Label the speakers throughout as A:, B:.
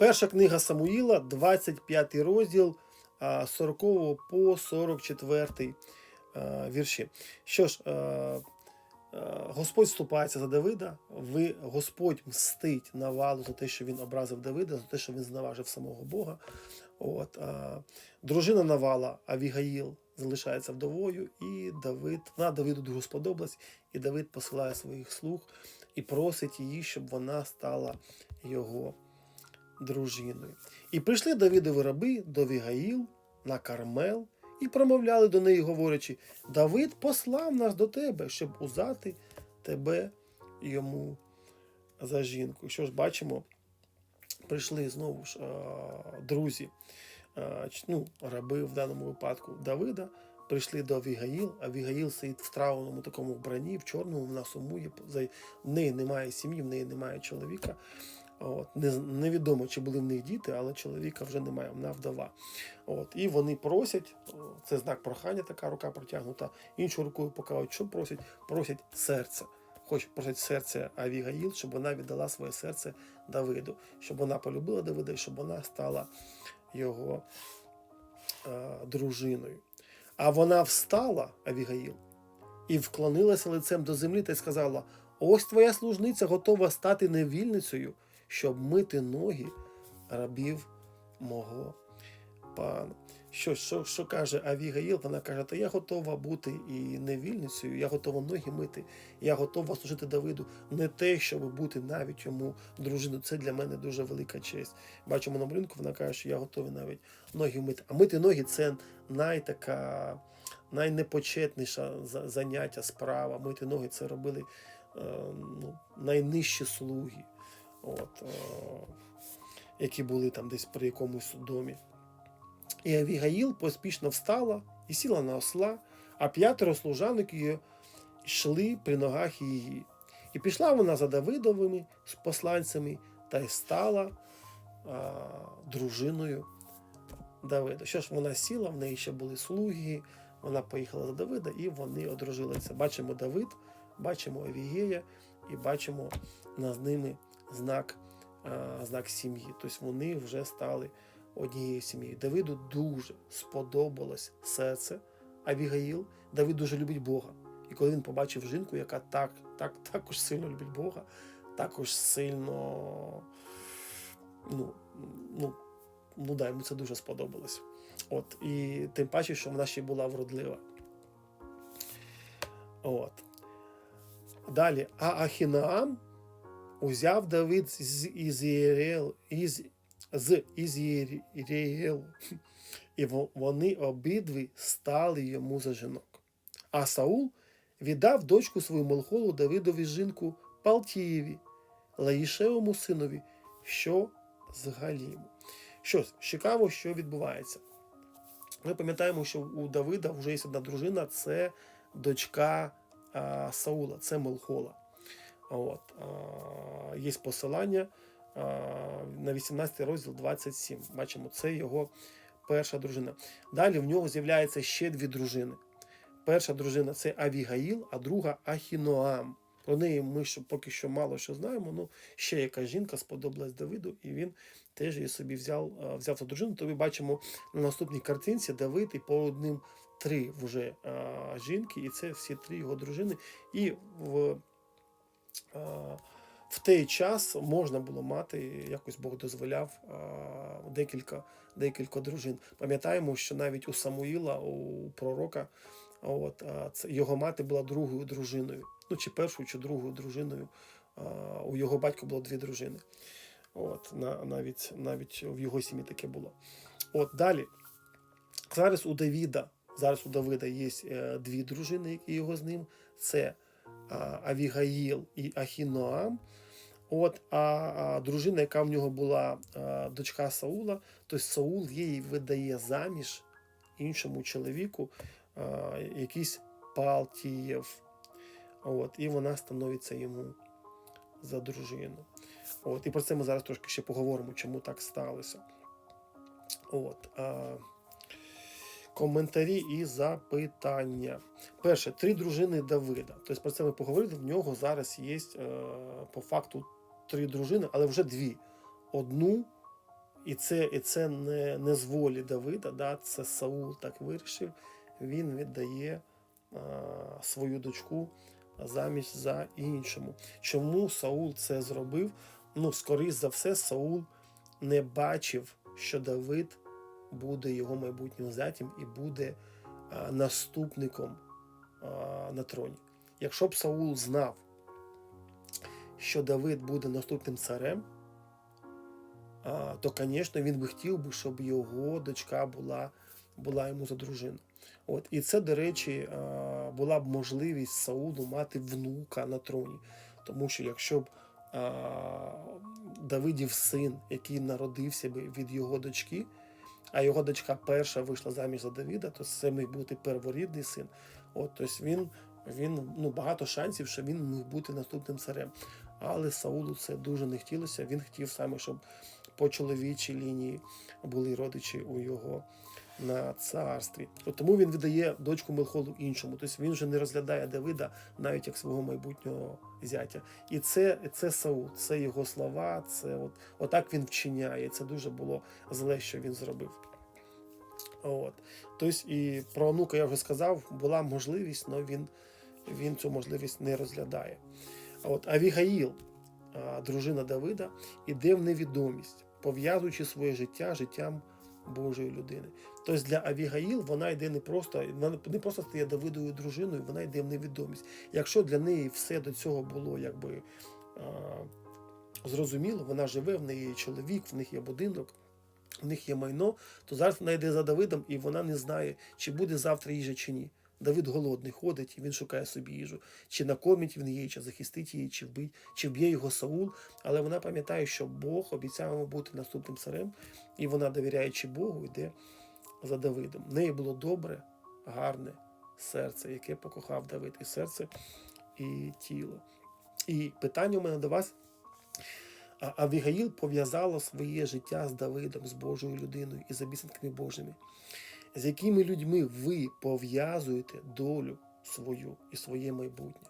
A: Перша книга Самуїла, 25 розділ 40 по 44 вірші. Що ж, а, а, Господь вступається за Давида, ви, Господь мстить Навалу за те, що він образив Давида, за те, що він зневажив самого Бога. От, а, дружина Навала, Авігаїл, залишається вдовою, і Давид, вона Давиду дуже сподобалась, і Давид посилає своїх слуг і просить її, щоб вона стала його дружиною. І прийшли Давидові раби до Вігаїл на Кармел і промовляли до неї, говорячи: Давид послав нас до тебе, щоб узати тебе йому за жінку. Що ж бачимо, прийшли знову ж друзі, ну, раби в даному випадку Давида. Прийшли до Авігаїл, а Авігаїл сидить в траурному такому вбранні, в чорному, вона сумує. В неї немає сім'ї, в неї немає чоловіка. От, не, невідомо, чи були в них діти, але чоловіка вже немає, вона вдова. От, і вони просять, це знак прохання, така рука протягнута, іншою рукою покажуть, що просять? Просять серце. Хоч просять серце Авігаїл, щоб вона віддала своє серце Давиду, щоб вона полюбила Давида і щоб вона стала його е, дружиною. А вона встала, Авігаїл, і вклонилася лицем до землі та й сказала: Ось твоя служниця готова стати невільницею, щоб мити ноги рабів мого пана. Що, що, що каже Авігаїл? Вона каже, та я готова бути і невільницею, я готова ноги мити, я готова служити Давиду. Не те, щоб бути навіть йому дружиною. Це для мене дуже велика честь. Бачимо на малюнку, вона каже, що я готова навіть ноги мити. А мити ноги це найтака, найнепочетніша за- заняття, справа. Мити ноги це робили е, ну, найнижчі слуги, от, е, які були там десь при якомусь домі. І Авігаїл поспішно встала і сіла на осла, а п'ятеро служанок її йшли при ногах її. І пішла вона за Давидовими посланцями та й стала а, дружиною Давида. Що ж вона сіла, в неї ще були слуги, вона поїхала за Давида і вони одружилися. Бачимо Давид, бачимо Авігея і бачимо над ними знак, знак сім'ї. Тобто вони вже стали однією сім'єю. Давиду дуже сподобалось серце Авігаїл. Давид дуже любить Бога. І коли він побачив жінку, яка так, так, також сильно любить Бога, також сильно, ну, ну, ну да, йому це дуже сподобалось. От, і тим паче, що вона ще була вродлива. От. Далі, а Ахінаам узяв Давид з Ізраїл, із, з Ізраїлу, і вони обидві стали йому за жінок. А Саул віддав дочку свою Молхолу Давидові жінку Палтієві, Лаїшевому синові, що з Галіму. Що ж, цікаво, що відбувається. Ми пам'ятаємо, що у Давида вже є одна дружина, це дочка а, Саула, це Молхола. От, є посилання на 18 розділ 27. Бачимо, це його перша дружина. Далі в нього з'являється ще дві дружини. Перша дружина це Авігаїл, а друга Ахіноам. Про неї ми ще поки що мало що знаємо. Ну, ще яка жінка сподобалась Давиду, і він теж її собі взяв, взяв за дружину. То ми бачимо на наступній картинці Давид і по одним три вже а, жінки, і це всі три його дружини. І в, в той час можна було мати, якось Бог дозволяв декілька, декілька дружин. Пам'ятаємо, що навіть у Самуїла, у пророка, от, його мати була другою дружиною. Ну, чи першою, чи другою дружиною. У його батька було дві дружини. От, навіть, навіть в його сім'ї таке було. От далі. Зараз у Давіда, зараз у Давида є е, дві дружини, які його з ним. Це Авігаїл і Ахіноам. От, а, а дружина, яка в нього була а, дочка Саула, то Саул її видає заміж іншому чоловіку, а, якийсь Палтієв. От, і вона становиться йому за дружину. От, і про це ми зараз трошки ще поговоримо, чому так сталося. От, а, коментарі і запитання. Перше, три дружини Давида. Тобто про це ми поговорили. В нього зараз є е, по факту три дружини, але вже дві. Одну і це, і це не, не з волі Давида, да, це Саул так вирішив. Він віддає а, свою дочку замість за іншому. Чому Саул це зробив? Ну, скоріш за все, Саул не бачив, що Давид буде його майбутнім зятям і буде наступником на троні. Якщо б Саул знав, що Давид буде наступним царем, то, звісно, він би хотів би, щоб його дочка була, була йому за дружину. От. І це, до речі, була б можливість Саулу мати внука на троні. Тому що якщо б Давидів син, який народився би від його дочки, а його дочка перша вийшла заміж за Давіда, то це міг бути перворідний син. От, тобто він, він ну, багато шансів, що він міг бути наступним царем. Але Саулу це дуже не хотілося. Він хотів саме, щоб по чоловічій лінії були родичі у його на царстві. От тому він віддає дочку Мелхолу іншому. Тобто він вже не розглядає Давида навіть як свого майбутнього зятя. І це, це Саул, це його слова, це от, отак він вчиняє. Це дуже було зле, що він зробив. От. Тобто, і про онука я вже сказав, була можливість, але він, він цю можливість не розглядає. От Авігаїл, дружина Давида, іде в невідомість, пов'язуючи своє життя життям Божої людини. Тобто для Авігаїл вона йде не просто, не просто стає Давидовою дружиною, вона йде в невідомість. Якщо для неї все до цього було якби а, зрозуміло, вона живе, в неї є чоловік, в них є будинок. В них є майно, то зараз вона йде за Давидом, і вона не знає, чи буде завтра їжа чи ні. Давид голодний ходить, він шукає собі їжу. Чи накормить він її, чи захистить її, чи вбить, чи вб'є його Саул. Але вона пам'ятає, що Бог обіцяв йому бути наступним царем, і вона, довіряючи Богу, йде за Давидом. В неї було добре, гарне серце, яке покохав Давид, і серце, і тіло. І питання у мене до вас. А Авігаїл пов'язала своє життя з Давидом, з Божою людиною і з обіцянками Божими. З якими людьми ви пов'язуєте долю свою і своє майбутнє?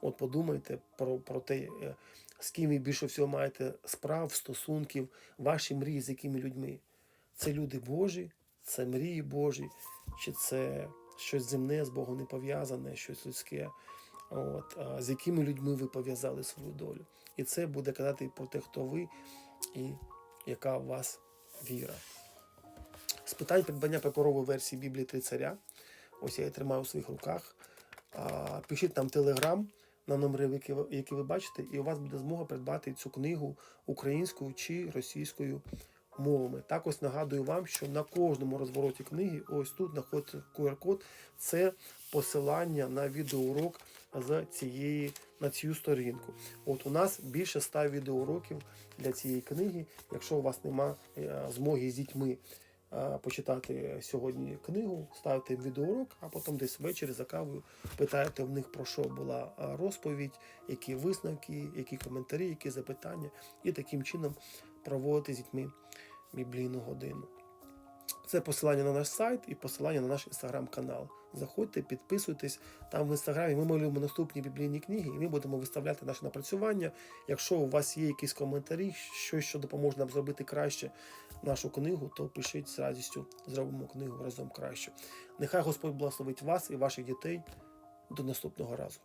A: От подумайте про, про те, е, з ким ви більше всього маєте справ, стосунків, ваші мрії, з якими людьми. Це люди Божі, це мрії Божі, чи це щось земне з Богом не пов'язане, щось людське. От, з якими людьми ви пов'язали свою долю. І це буде казати про те, хто ви і яка у вас віра. Питань придбання паперової версії Біблії Три царя. Ось я її тримаю у своїх руках. Пишіть нам телеграм на номери, які ви, бачите, і у вас буде змога придбати цю книгу українською чи російською мовами. Також нагадую вам, що на кожному розвороті книги, ось тут знаходиться QR-код, це посилання на відеоурок з цієї на цю сторінку. От у нас більше 100 відеоуроків для цієї книги. Якщо у вас нема е, змоги з дітьми почитати сьогодні книгу, ставити їм відеоурок, а потім десь ввечері за кавою питаєте в них про що була е, розповідь, які висновки, які коментарі, які запитання, і таким чином проводити з дітьми біблійну годину. Це посилання на наш сайт і посилання на наш інстаграм-канал. Заходьте, підписуйтесь. Там в інстаграмі ми малюємо наступні біблійні книги, і ми будемо виставляти наші напрацювання. Якщо у вас є якісь коментарі, щось, що допоможе нам зробити краще нашу книгу, то пишіть з радістю, зробимо книгу разом краще. Нехай Господь благословить вас і ваших дітей. До наступного разу.